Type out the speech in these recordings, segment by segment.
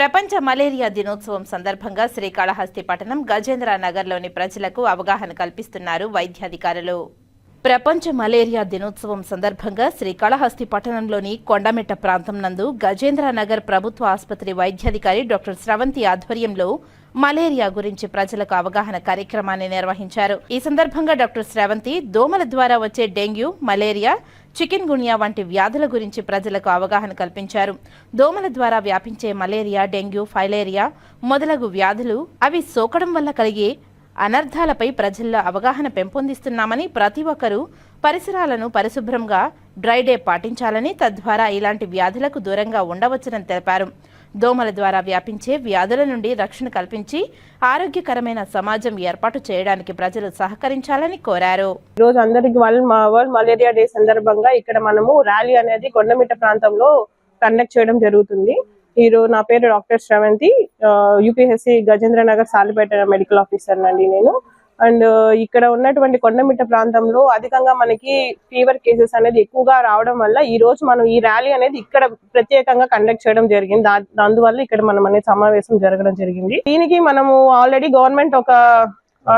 ప్రపంచ మలేరియా దినోత్సవం సందర్భంగా శ్రీకాళహస్తి పట్టణం గజేంద్ర నగర్లోని ప్రజలకు అవగాహన కల్పిస్తున్నారు వైద్యాధికారులు. ప్రపంచ మలేరియా దినోత్సవం సందర్భంగా శ్రీకాళహస్తి పట్టణంలోని కొండమెట్ట ప్రాంతం నందు గజేంద్ర నగర్ ప్రభుత్వ ఆసుపత్రి వైద్యాధికారి డాక్టర్ స్రవంతి ఆధ్వర్యంలో మలేరియా గురించి ప్రజలకు అవగాహన కార్యక్రమాన్ని నిర్వహించారు. ఈ సందర్భంగా డాక్టర్ స్రవంతి దోమల ద్వారా వచ్చే డెంగ్యూ మలేరియా చికెన్ గుణియా వంటి వ్యాధుల గురించి ప్రజలకు అవగాహన కల్పించారు. దోమల ద్వారా వ్యాపించే మలేరియా డెంగ్యూ ఫైలేరియా మొదలగు వ్యాధులు అవి సోకడం వల్ల కలిగే అనర్థాలపై ప్రజల్లో అవగాహన పెంపొందిస్తున్నామని ప్రతి ఒక్కరూ పరిసరాలను పరిశుభ్రంగా డ్రై డే పాటించాలని తద్వారా ఇలాంటి వ్యాధులకు దూరంగా ఉండవచ్చునని తెలిపారు. దోమల ద్వారా వ్యాపించే వ్యాధుల నుండి రక్షణ కల్పించి ఆరోగ్యకరమైన సమాజం ఏర్పాటు చేయడానికి ప్రజలు సహకరించాలని కోరారు. ఈ రోజు అందరికి వరల్డ్ వరల్డ్ మలేరియా డే సందర్భంగా ఇక్కడ మనము ర్యాలీ అనేది కొండమిట్ట ప్రాంతంలో కండక్ట్ చేయడం జరుగుతుంది. ఈరోజు నా పేరు doctor Sravanthi. UPSC Gajendra Nagar Salipeta medical officer అండి నేను. అండ్ ఇక్కడ ఉన్నటువంటి కొండమిట్ట ప్రాంతంలో అధికంగా మనకి ఫీవర్ కేసెస్ అనేది ఎక్కువగా రావడం వల్ల ఈ రోజు మనం ఈ ర్యాలీ అనేది ఇక్కడ ప్రత్యేకంగా కండక్ట్ చేయడం జరిగింది. అందువల్ల ఇక్కడ మనం అనేది సమావేశం జరగడం జరిగింది. దీనికి మనము ఆల్రెడీ గవర్నమెంట్ ఒక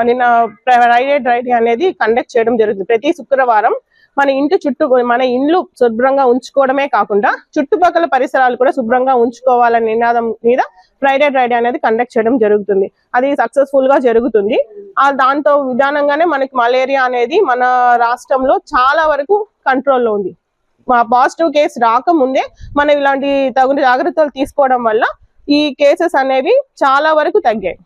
నిన్న ప్రైవేట్ రైడ్ అనేది కండక్ట్ చేయడం జరుగుతుంది ప్రతి శుక్రవారం మన ఇంటి చుట్టూ మన ఇండ్లు శుభ్రంగా ఉంచుకోవడమే కాకుండా చుట్టుపక్కల పరిసరాలు కూడా శుభ్రంగా ఉంచుకోవాలనే నినాదం మీద ఫ్రైడే రైడ్ అనేది కండక్ట్ చేయడం జరుగుతుంది. అది సక్సెస్ఫుల్గా జరుగుతుంది. ఆ దాంతో విధానంగానే మనకి మలేరియా అనేది మన రాష్ట్రంలో చాలా వరకు కంట్రోల్లో ఉంది. మా పాజిటివ్ కేసు రాకముందే మనం ఇలాంటి తగిన జాగ్రత్తలు తీసుకోవడం వల్ల ఈ కేసెస్ అనేవి చాలా వరకు తగ్గాయి.